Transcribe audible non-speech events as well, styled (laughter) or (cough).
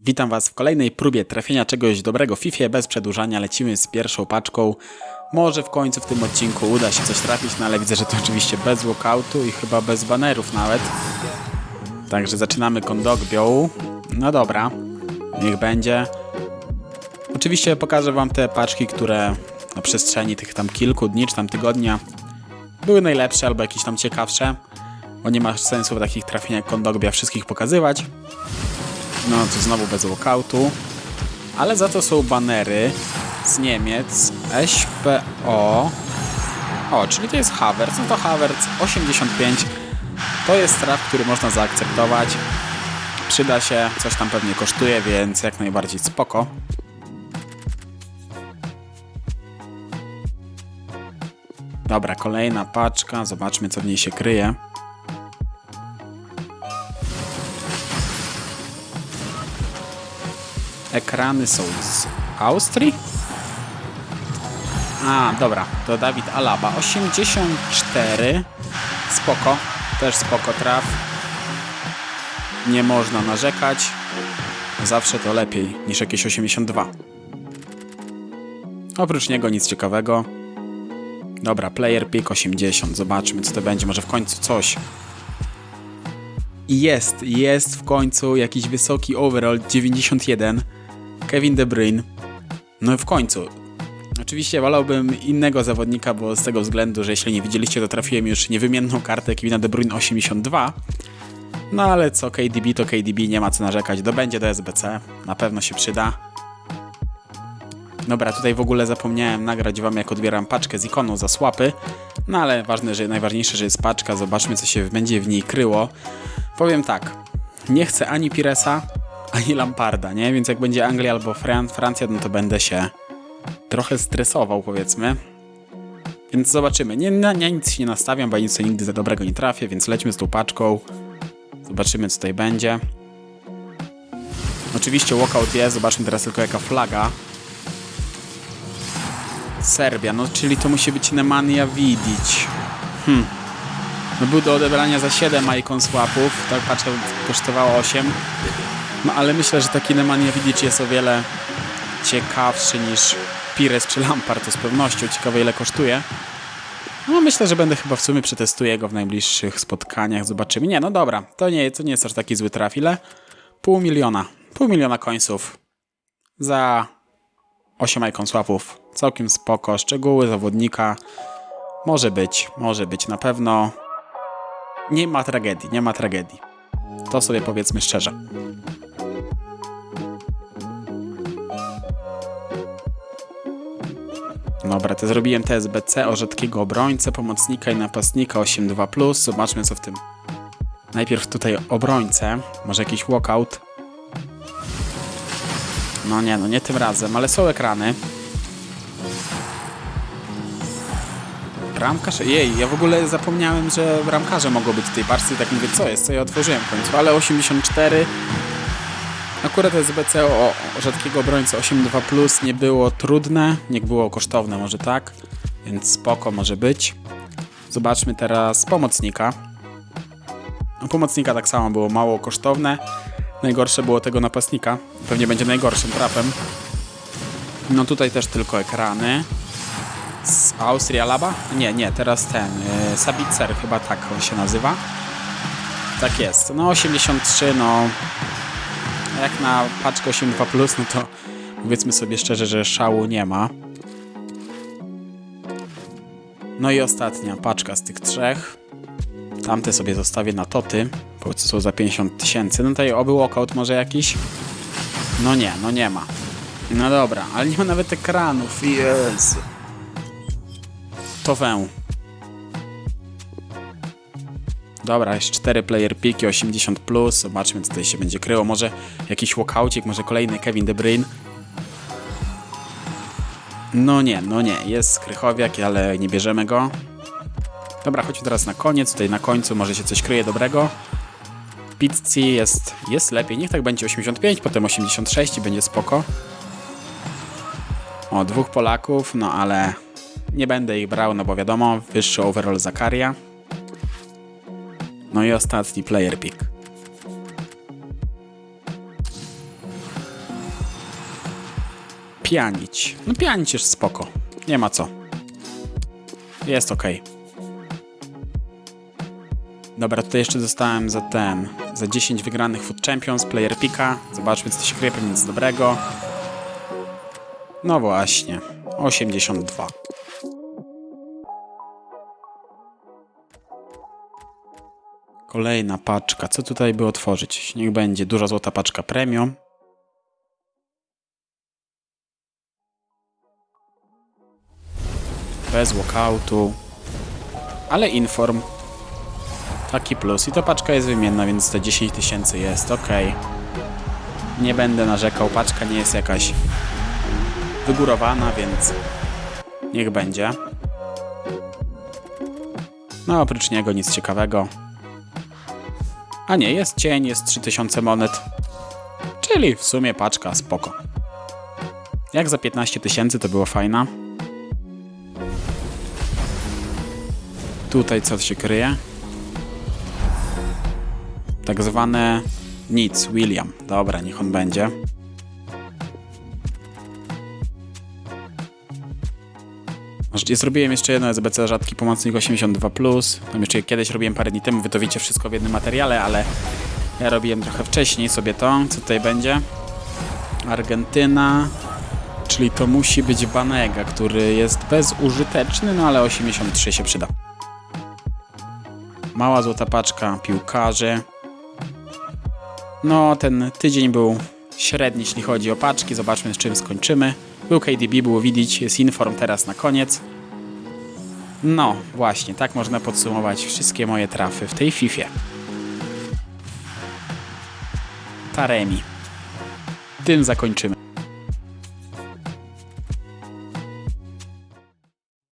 Witam Was w kolejnej próbie trafienia czegoś dobrego w FIFA. Bez przedłużania lecimy z pierwszą paczką. Może w końcu w tym odcinku uda się coś trafić, no ale widzę, że to oczywiście bez walkoutu i chyba bez banerów nawet. Także zaczynamy kondogbią. No dobra, niech będzie. Oczywiście pokażę Wam te paczki, które na przestrzeni tych tam kilku dni czy tam tygodnia były najlepsze albo jakieś tam ciekawsze. Bo nie ma sensu w takich trafieniach kondogbia wszystkich pokazywać. No to znowu bez walkoutu. Ale za to są banery z Niemiec SPO. O, czyli to jest Havertz. No to Havertz 85. To jest traf, który można zaakceptować. Przyda się, coś tam pewnie kosztuje, więc jak najbardziej spoko. Dobra, kolejna paczka. Zobaczmy, co w niej się kryje. Ekrany są z Austrii? A, dobra, to Dawid Alaba. 84. Spoko. Też spoko traf. Nie można narzekać. Zawsze to lepiej niż jakieś 82. Oprócz niego nic ciekawego. Dobra, player pick 80. Zobaczmy, co to będzie. Może w końcu coś. I jest, jest w końcu jakiś wysoki overall 91. Kevin De Bruyne. No w końcu. Oczywiście wolałbym innego zawodnika, bo z tego względu, że jeśli nie widzieliście, to trafiłem już niewymienną kartę Kevina De Bruyne 82. No ale co KDB to KDB, nie ma co narzekać. Dobędzie do SBC, na pewno się przyda. Dobra, tutaj w ogóle zapomniałem nagrać wam, jak odbieram paczkę z ikoną za słapy. No ale ważne, że najważniejsze, że jest paczka. Zobaczmy, co się będzie w niej kryło. Powiem tak, nie chcę ani Piresa, (laughs) ani Lamparda, nie? Więc jak będzie Anglia albo Fran Francja, no to będę się trochę stresował, powiedzmy. Więc zobaczymy. Nie, na, ja nic się nie nastawiam, bo nic sobie nigdy za dobrego nie trafię, więc lećmy z tą paczką. Zobaczymy, co tutaj będzie. Oczywiście walkout jest, zobaczmy teraz tylko jaka flaga. Serbia, no czyli to musi być Nemanja Vidic. Hmm. No był do odebrania za 7 icon swapów, tak paczka kosztowała 8. No ale myślę, że taki Nemanja Vidic jest o wiele ciekawszy niż Pires czy Lampard, to z pewnością. Ciekawe ile kosztuje. No myślę, że będę chyba w sumie przetestuję go w najbliższych spotkaniach, zobaczymy. Nie, no dobra, to nie, to nie jest aż taki zły traf. Ile? Pół miliona. Pół miliona końców. Za 8 icon swapów. Całkiem spoko. Szczegóły zawodnika. Może być, może być. Na pewno nie ma tragedii, nie ma tragedii. To sobie powiedzmy szczerze. Dobra, to zrobiłem TSBC o rzadkiego obrońcę, pomocnika i napastnika 8.2+. Zobaczmy co w tym. Najpierw tutaj obrońcę, może jakiś walkout. No nie, no nie tym razem, ale są ekrany. Bramkarz? Jej, ja w ogóle zapomniałem, że bramkarze mogą być w tej parce i tak mówię, co jest, co ja otworzyłem w końcu, ale 84. Akurat SBC o, rzadkiego obrońcy 8.2 nie było trudne, nie było kosztowne, może tak, więc spoko może być. Zobaczmy teraz pomocnika. Pomocnika tak samo było mało kosztowne. Najgorsze było tego napastnika. Pewnie będzie najgorszym trafem. No tutaj też tylko ekrany. Z Austrii Alaba? Nie, nie, teraz ten. Yy, Sabitzer chyba tak on się nazywa. Tak jest. No 83, no jak na paczkę 8.2+, no to powiedzmy sobie szczerze, że szału nie ma. No i ostatnia paczka z tych trzech. Tamte sobie zostawię na toty, bo co są za 50 tysięcy. No tutaj oby walkout może jakiś? No nie, no nie ma. No dobra, ale nie ma nawet ekranów, Jezu. To wę. Dobra, jest 4 player piki, 80+, plus. zobaczmy co tutaj się będzie kryło, może jakiś walkoucik, może kolejny Kevin De Bruyne. No nie, no nie, jest Krychowiak, ale nie bierzemy go. Dobra, chodźmy teraz na koniec, tutaj na końcu może się coś kryje dobrego. Pizzi jest, jest lepiej, niech tak będzie 85, potem 86 i będzie spoko. O, dwóch Polaków, no ale nie będę ich brał, no bo wiadomo, wyższy overall Zakaria. No i ostatni player pick. Pianić. No pianić jest spoko. Nie ma co. Jest ok. Dobra, tutaj jeszcze dostałem za ten. Za 10 wygranych Food Champions, Player Pika. Zobaczmy, co się kryje, pewnie nic dobrego. No właśnie. 82. Kolejna paczka. Co tutaj by otworzyć? Niech będzie duża złota paczka premium. Bez walkoutu. Ale inform. Taki plus. I to paczka jest wymienna, więc te 10 tysięcy jest. ok. Nie będę narzekał. Paczka nie jest jakaś wygórowana, więc niech będzie. No, oprócz niego nic ciekawego. A nie, jest cień, jest 3000 monet. Czyli w sumie paczka spoko. Jak za 15 tysięcy to było fajna. Tutaj co się kryje? Tak zwane nic, William. Dobra, niech on będzie. Zrobiłem jeszcze jedno SBC rzadki pomocnik 82+. Tam jeszcze kiedyś robiłem parę dni temu, wy to wiecie wszystko w jednym materiale, ale ja robiłem trochę wcześniej sobie to. Co tutaj będzie? Argentyna, czyli to musi być Banega, który jest bezużyteczny, no ale 83 się przyda. Mała złota paczka piłkarzy. No, ten tydzień był średni, jeśli chodzi o paczki. Zobaczmy, z czym skończymy. Był KDB, było widzieć, jest inform teraz na koniec. No, właśnie, tak można podsumować wszystkie moje trafy w tej Fifie. Taremi. Tym zakończymy.